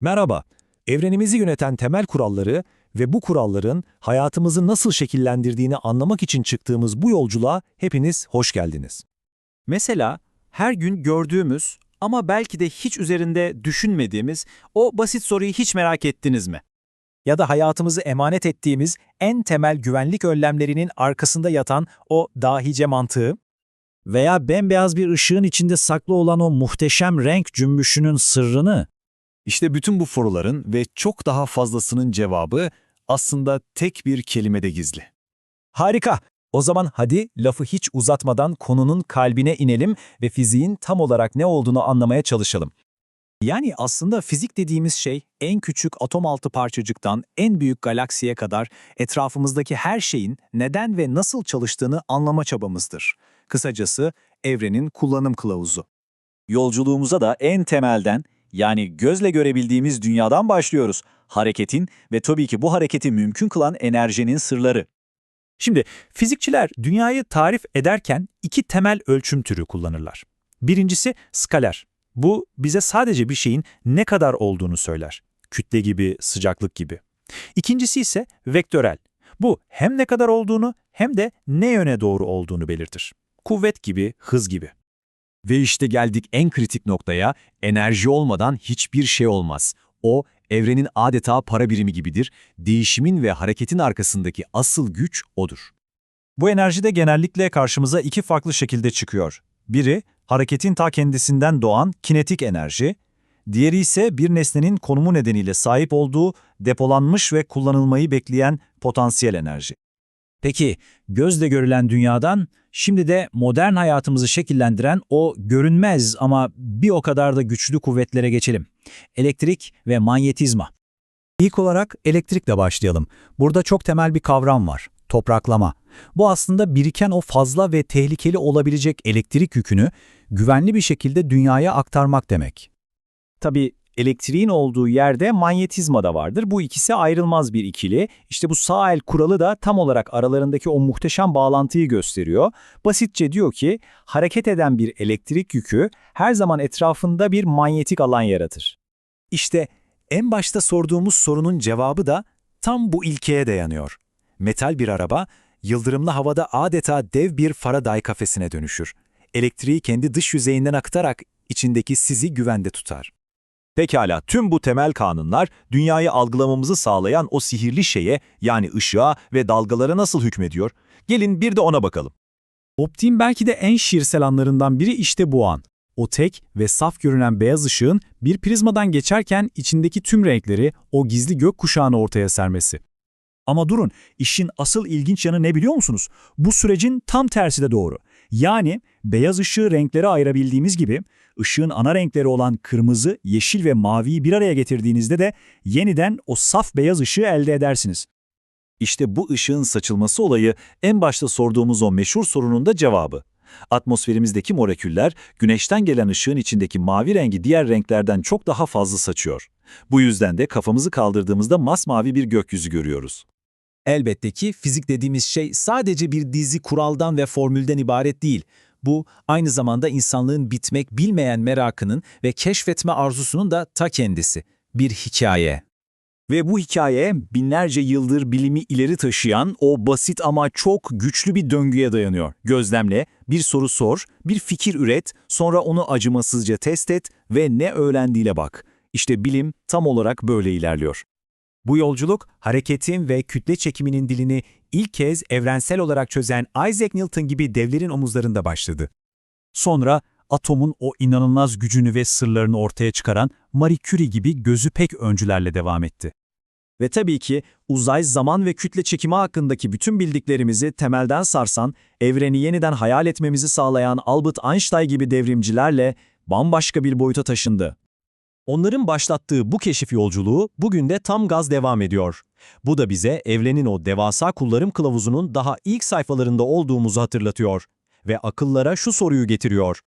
Merhaba, evrenimizi yöneten temel kuralları ve bu kuralların hayatımızı nasıl şekillendirdiğini anlamak için çıktığımız bu yolculuğa hepiniz hoş geldiniz. Mesela her gün gördüğümüz ama belki de hiç üzerinde düşünmediğimiz o basit soruyu hiç merak ettiniz mi? ya da hayatımızı emanet ettiğimiz en temel güvenlik önlemlerinin arkasında yatan o dahice mantığı veya bembeyaz bir ışığın içinde saklı olan o muhteşem renk cümbüşünün sırrını İşte bütün bu soruların ve çok daha fazlasının cevabı aslında tek bir kelimede gizli. Harika. O zaman hadi lafı hiç uzatmadan konunun kalbine inelim ve fiziğin tam olarak ne olduğunu anlamaya çalışalım. Yani aslında fizik dediğimiz şey en küçük atom altı parçacıktan en büyük galaksiye kadar etrafımızdaki her şeyin neden ve nasıl çalıştığını anlama çabamızdır. Kısacası evrenin kullanım kılavuzu. Yolculuğumuza da en temelden yani gözle görebildiğimiz dünyadan başlıyoruz. Hareketin ve tabii ki bu hareketi mümkün kılan enerjinin sırları. Şimdi fizikçiler dünyayı tarif ederken iki temel ölçüm türü kullanırlar. Birincisi skaler. Bu bize sadece bir şeyin ne kadar olduğunu söyler. Kütle gibi, sıcaklık gibi. İkincisi ise vektörel. Bu hem ne kadar olduğunu hem de ne yöne doğru olduğunu belirtir. Kuvvet gibi, hız gibi. Ve işte geldik en kritik noktaya, enerji olmadan hiçbir şey olmaz. O, evrenin adeta para birimi gibidir, değişimin ve hareketin arkasındaki asıl güç odur. Bu enerji de genellikle karşımıza iki farklı şekilde çıkıyor. Biri, hareketin ta kendisinden doğan kinetik enerji, diğeri ise bir nesnenin konumu nedeniyle sahip olduğu depolanmış ve kullanılmayı bekleyen potansiyel enerji. Peki, gözle görülen dünyadan şimdi de modern hayatımızı şekillendiren o görünmez ama bir o kadar da güçlü kuvvetlere geçelim. Elektrik ve manyetizma. İlk olarak elektrikle başlayalım. Burada çok temel bir kavram var. Topraklama. Bu aslında biriken o fazla ve tehlikeli olabilecek elektrik yükünü güvenli bir şekilde dünyaya aktarmak demek. Tabii elektriğin olduğu yerde manyetizma da vardır. Bu ikisi ayrılmaz bir ikili. İşte bu sağ el kuralı da tam olarak aralarındaki o muhteşem bağlantıyı gösteriyor. Basitçe diyor ki hareket eden bir elektrik yükü her zaman etrafında bir manyetik alan yaratır. İşte en başta sorduğumuz sorunun cevabı da tam bu ilkeye dayanıyor. Metal bir araba, yıldırımlı havada adeta dev bir Faraday kafesine dönüşür. Elektriği kendi dış yüzeyinden aktararak içindeki sizi güvende tutar. Pekala, tüm bu temel kanunlar dünyayı algılamamızı sağlayan o sihirli şeye yani ışığa ve dalgalara nasıl hükmediyor? Gelin bir de ona bakalım. Optiğin belki de en şiirsel anlarından biri işte bu an. O tek ve saf görünen beyaz ışığın bir prizmadan geçerken içindeki tüm renkleri, o gizli gök kuşağını ortaya sermesi. Ama durun, işin asıl ilginç yanı ne biliyor musunuz? Bu sürecin tam tersi de doğru. Yani beyaz ışığı renklere ayırabildiğimiz gibi, ışığın ana renkleri olan kırmızı, yeşil ve maviyi bir araya getirdiğinizde de yeniden o saf beyaz ışığı elde edersiniz. İşte bu ışığın saçılması olayı en başta sorduğumuz o meşhur sorunun da cevabı. Atmosferimizdeki moleküller güneşten gelen ışığın içindeki mavi rengi diğer renklerden çok daha fazla saçıyor. Bu yüzden de kafamızı kaldırdığımızda masmavi bir gökyüzü görüyoruz. Elbette ki fizik dediğimiz şey sadece bir dizi kuraldan ve formülden ibaret değil. Bu aynı zamanda insanlığın bitmek bilmeyen merakının ve keşfetme arzusunun da ta kendisi. Bir hikaye. Ve bu hikaye binlerce yıldır bilimi ileri taşıyan o basit ama çok güçlü bir döngüye dayanıyor. Gözlemle, bir soru sor, bir fikir üret, sonra onu acımasızca test et ve ne öğrendiğiyle bak. İşte bilim tam olarak böyle ilerliyor. Bu yolculuk, hareketin ve kütle çekiminin dilini ilk kez evrensel olarak çözen Isaac Newton gibi devlerin omuzlarında başladı. Sonra atomun o inanılmaz gücünü ve sırlarını ortaya çıkaran Marie Curie gibi gözü pek öncülerle devam etti. Ve tabii ki uzay, zaman ve kütle çekimi hakkındaki bütün bildiklerimizi temelden sarsan, evreni yeniden hayal etmemizi sağlayan Albert Einstein gibi devrimcilerle bambaşka bir boyuta taşındı. Onların başlattığı bu keşif yolculuğu bugün de tam gaz devam ediyor. Bu da bize evrenin o devasa kullarım kılavuzunun daha ilk sayfalarında olduğumuzu hatırlatıyor ve akıllara şu soruyu getiriyor.